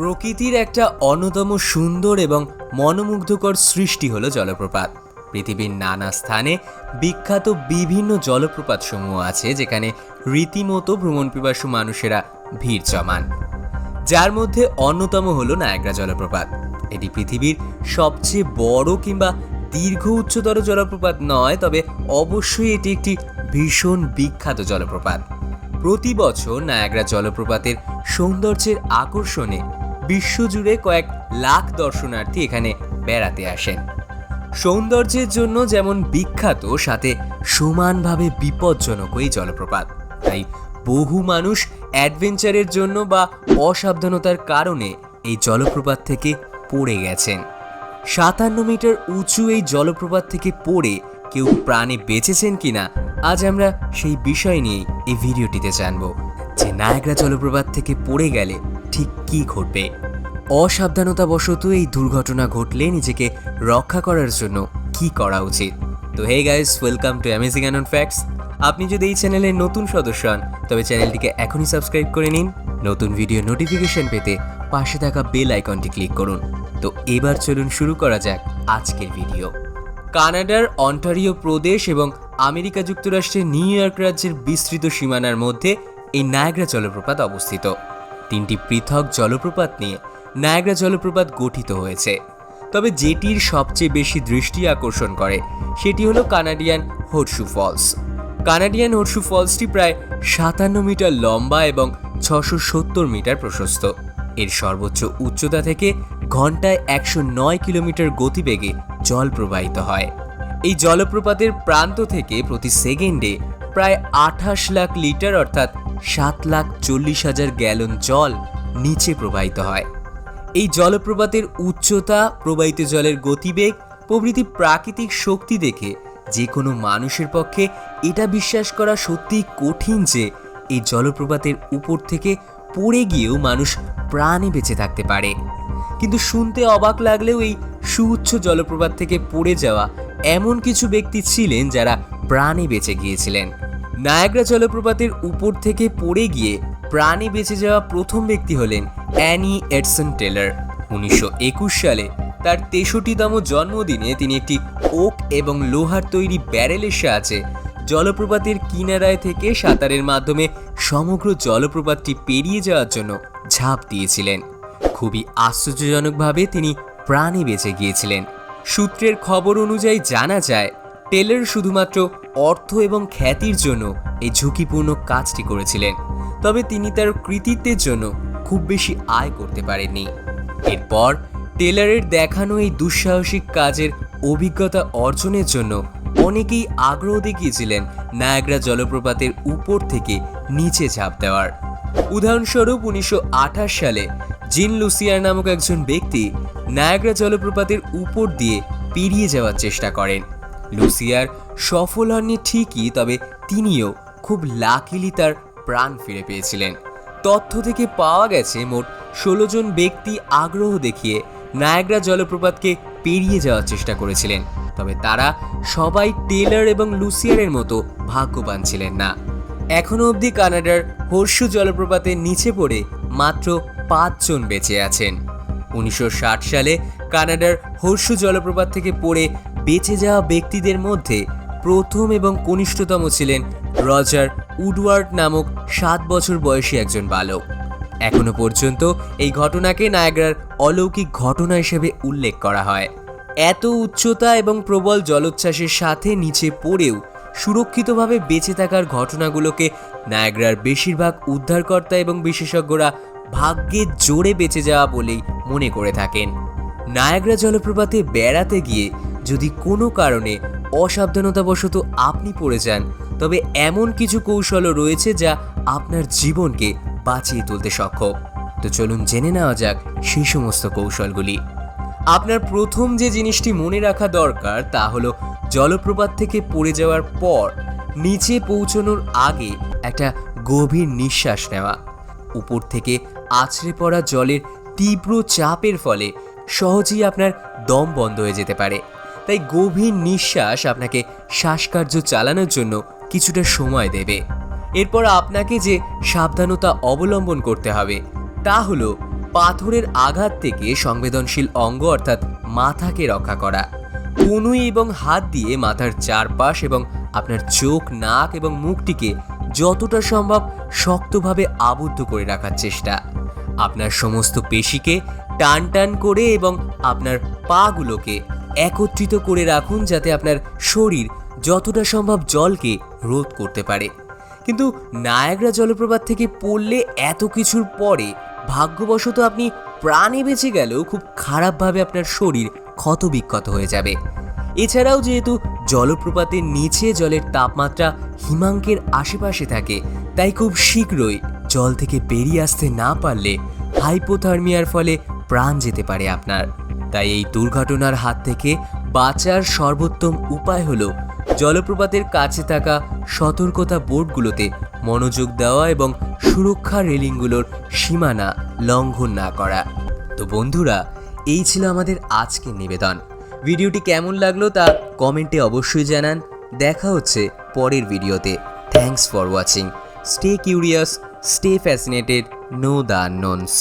প্রকৃতির একটা অন্যতম সুন্দর এবং মনোমুগ্ধকর সৃষ্টি হলো জলপ্রপাত। পৃথিবীর নানা স্থানে বিখ্যাত বিভিন্ন জলপ্রপাত সমূহ আছে, যেখানে রীতিমতো ভ্রমণপিপাসু মানুষেরা ভিড় জমান। যার মধ্যে অন্যতম হলো নায়াগ্রা জলপ্রপাত। এটি পৃথিবীর সবচেয়ে বড় কিংবা দীর্ঘ উচ্চতর জলপ্রপাত নয়, তবে অবশ্যই এটি একটি ভীষণ বিখ্যাত জলপ্রপাত। প্রতি বছর নায়াগ্রা জলপ্রপাতের সৌন্দর্যের আকর্ষণে বিশ্বজুড়ে কয়েক লাখ দর্শনার্থী এখানে বেড়াতে আসেন। সৌন্দর্যের জন্য যেমন বিখ্যাত, সাথে সমানভাবে বিপজ্জনক এই জলপ্রপাত। তাই বহু মানুষ অ্যাডভেঞ্চারের জন্য বা অসাবধানতার কারণে এই জলপ্রপাত থেকে পড়ে গেছেন। সাতান্ন মিটার উঁচু এই জলপ্রপাত থেকে পড়ে কেউ প্রাণে বেঁচেছেন কিনা, আজ আমরা সেই বিষয় নিয়ে এই ভিডিওটিতে জানব। যে নায়াগ্রা জলপ্রপাত থেকে পড়ে গেলে ঠিক কি ঘটবে? অসাবধানতাবশত এই দুর্ঘটনা ঘটলে নিজেকে রক্ষা করার জন্য কি করা উচিত? তো hey guys welcome to amazing and facts আপনি যদি এই চ্যানেলের নতুন সদস্য হন, তবে চ্যানেলটিকে এখনই সাবস্ক্রাইব করে নিন। নতুন ভিডিও নোটিফিকেশন পেতে পাশে থাকা বেল আইকনটি ক্লিক করুন। তো এবার চলুন শুরু করা যাক আজকের ভিডিও কানাডার অন্টারিও প্রদেশ এবং আমেরিকা যুক্তরাষ্ট্রের নিউ ইয়র্ক রাজ্যের বিস্তৃত সীমানার মধ্যে এই নায়াগ্রা জলপ্রপাত অবস্থিত। তিনটি পৃথক জলপ্রপাত নিয়ে নায়াগ্রা জলপ্রপাত গঠিত হয়েছে। তবে যেটির সবচেয়ে বেশি দৃষ্টি আকর্ষণ করে, সেটি হলো Canadian horseshoe falls. Canadian horseshoe ফলসটি প্রায় সাতান্ন মিটার লম্বা এবং ছশো সত্তর মিটার প্রশস্ত। এর সর্বোচ্চ উচ্চতা থেকে ঘন্টায় একশো নয় কিলোমিটার গতিবেগে জল প্রবাহিত হয়। এই জলপ্রপাতের প্রান্ত থেকে প্রতি সেকেন্ডে প্রায় আঠাশ লাখ লিটার অর্থাৎ সাত লাখ চল্লিশ হাজার গ্যালন জল নিচে প্রবাহিত হয়। এই জলপ্রপাতের উচ্চতা, প্রবাহিত জলের গতিবেগ, প্রভৃতি প্রাকৃতিক শক্তি দেখে যে কোনো মানুষের পক্ষে এটা বিশ্বাস করা সত্যিই কঠিন যে এই জলপ্রপাতের উপর থেকে পড়ে গিয়েও মানুষ প্রাণে বেঁচে থাকতে পারে। কিন্তু শুনতে অবাক লাগলেও এই সুউচ্চ জলপ্রপাত থেকে পড়ে যাওয়া এমন কিছু ব্যক্তি ছিলেন যারা প্রাণে বেঁচে গিয়েছিলেন। নায়াগ্রা জলপ্রপাতের উপর থেকে পড়ে গিয়ে প্রাণে বেঁচে যাওয়া প্রথম ব্যক্তি হলেন অ্যানি এডসন টেলার। উনিশশো একুশ সালে তার তেষট্টিতম জন্মদিনে তিনি একটি ওক এবং লোহার তৈরি ব্যারেলের সাহায্যে জলপ্রপাতের কিনারায় থেকে সাঁতারের মাধ্যমে সমগ্র জলপ্রপাতটি পেরিয়ে যাওয়ার জন্য ঝাঁপ দিয়েছিলেন। খুবই আশ্চর্যজনকভাবে তিনি প্রাণে বেঁচে গিয়েছিলেন। সূত্রের খবর অনুযায়ী জানা যায়, টেলর শুধুমাত্র অর্থ এবং খ্যাতির জন্য এই ঝুঁকিপূর্ণ কাজটি করেছিলেন। তবে তিনি তার কৃতিত্বের জন্য খুব বেশি আয় করতে পারেননি। এরপর টেলারের দেখানো এই দুঃসাহসিক কাজের অভিজ্ঞতা অর্জনের জন্য অনেকেই আগ্রহ দেখিয়েছিলেন নায়াগ্রা জলপ্রপাতের উপর থেকে নিচে ঝাঁপ দেওয়ার। উদাহরণস্বরূপ উনিশশো আঠাশ সালে জিন লুসিয়ার নামক একজন ব্যক্তি নায়াগ্রা জলপ্রপাতের উপর দিয়ে পেরিয়ে যাওয়ার চেষ্টা করেন। লুসিয়ার সফল হননি ঠিকই, তবে তিনিও খুব লাকিলি তার প্রাণ ফিরে পেয়েছিলেন। তথ্য থেকে পাওয়া গেছে, মোট ষোলো জন ব্যক্তি আগ্রহ দেখিয়ে নায়াগ্রা জলপ্রপাতকে পেরিয়ে যাওয়ার চেষ্টা করেছিলেন। তবে তারা সবাই টেলার এবং লুসিয়ারের মতো ভাগ্যবান ছিলেন না। এখনও অবধি কানাডার হর্ষু জলপ্রপাতের নিচে পড়ে মাত্র পাঁচজন বেঁচে আছেন। উনিশশো ষাট সালে কানাডার হর্ষু জলপ্রপাত থেকে পড়ে বেঁচে যাওয়া ব্যক্তিদের মধ্যে প্রথম এবং কনিষ্ঠতম ছিলেন রজার উডওয়ার্ড নামক সাত বছর বয়সী একজন বালক। এখনও পর্যন্ত এই ঘটনাকে নায়াগ্রার অলৌকিক ঘটনা হিসেবে উল্লেখ করা হয়। এত উচ্চতা এবং প্রবল জলোচ্ছ্বাসের সাথে নিচে পড়েও সুরক্ষিতভাবে বেঁচে থাকার ঘটনাগুলোকে নায়াগ্রার বেশিরভাগ উদ্ধারকর্তা এবং বিশেষজ্ঞরা ভাগ্যের জোরে বেঁচে যাওয়া বলেই মনে করে থাকেন। নায়াগ্রা জলপ্রপাতে বেড়াতে গিয়ে যদি কোনো কারণে অসাবধানতাবশত আপনি পড়ে যান, তবে এমন কিছু কৌশলও রয়েছে যা আপনার জীবনকে বাঁচিয়ে তুলতে সক্ষম। তো চলুন জেনে নেওয়া যাক সেই সমস্ত কৌশলগুলি। আপনার প্রথম যে জিনিসটি মনে রাখা দরকার তা হলো জলপ্রপাত থেকে পড়ে যাওয়ার পর নিচে পৌঁছানোর আগে একটা গভীর নিঃশ্বাস নেওয়া। উপর থেকে আছড়ে পড়া জলের তীব্র চাপের ফলে সহজেই আপনার দম বন্ধ হয়ে যেতে পারে। তাই গভীর নিঃশ্বাস আপনাকে শ্বাসকার্য চালানোর জন্য কিছুটা সময় দেবে। এরপর আপনাকে যে সাবধানতা অবলম্বন করতে হবে, তা হলো পাথরের আঘাত থেকে সংবেদনশীল অঙ্গ অর্থাৎ মাথাকে রক্ষা করা। কনুই এবং হাত দিয়ে মাথার চারপাশ এবং আপনার চোখ, নাক এবং মুখটিকে যতটা সম্ভব শক্তভাবে আবদ্ধ করে রাখার চেষ্টা। আপনার সমস্ত পেশিকে টান টান করে এবং আপনার পাগুলোকে একত্রিত করে রাখুন যাতে আপনার শরীর যতটা সম্ভব জলকে রোধ করতে পারে। কিন্তু নায়াগ্রা জলপ্রপাত থেকে পড়লে এত কিছুর পরে ভাগ্যবশত আপনি প্রাণে বেঁচে গেলেও খুব খারাপভাবে আপনার শরীর ক্ষতবিক্ষত হয়ে যাবে। এছাড়াও যেহেতু জলপ্রপাতের নিচে জলের তাপমাত্রা হিমাঙ্কের আশেপাশে থাকে, তাই খুব শীঘ্রই জল থেকে বেরিয়ে আসতে না পারলে হাইপোথার্মিয়ার ফলে প্রাণ যেতে পারে আপনার। তাই এই দুর্ঘটনার হাত থেকে বাঁচার সর্বোত্তম উপায় হলো জলপ্রপাতের কাছে থাকা সতর্কতা বোর্ডগুলোতে মনোযোগ দেওয়া এবং সুরক্ষা রেলিংগুলোর সীমানা লঙ্ঘন না করা। তো বন্ধুরা, এই ছিল আমাদের আজকের নিবেদন। ভিডিওটি কেমন লাগল তা কমেন্টে অবশ্যই জানান। দেখা হচ্ছে পরের ভিডিওতে। Thanks for watching stay curious stay fascinated know the knowns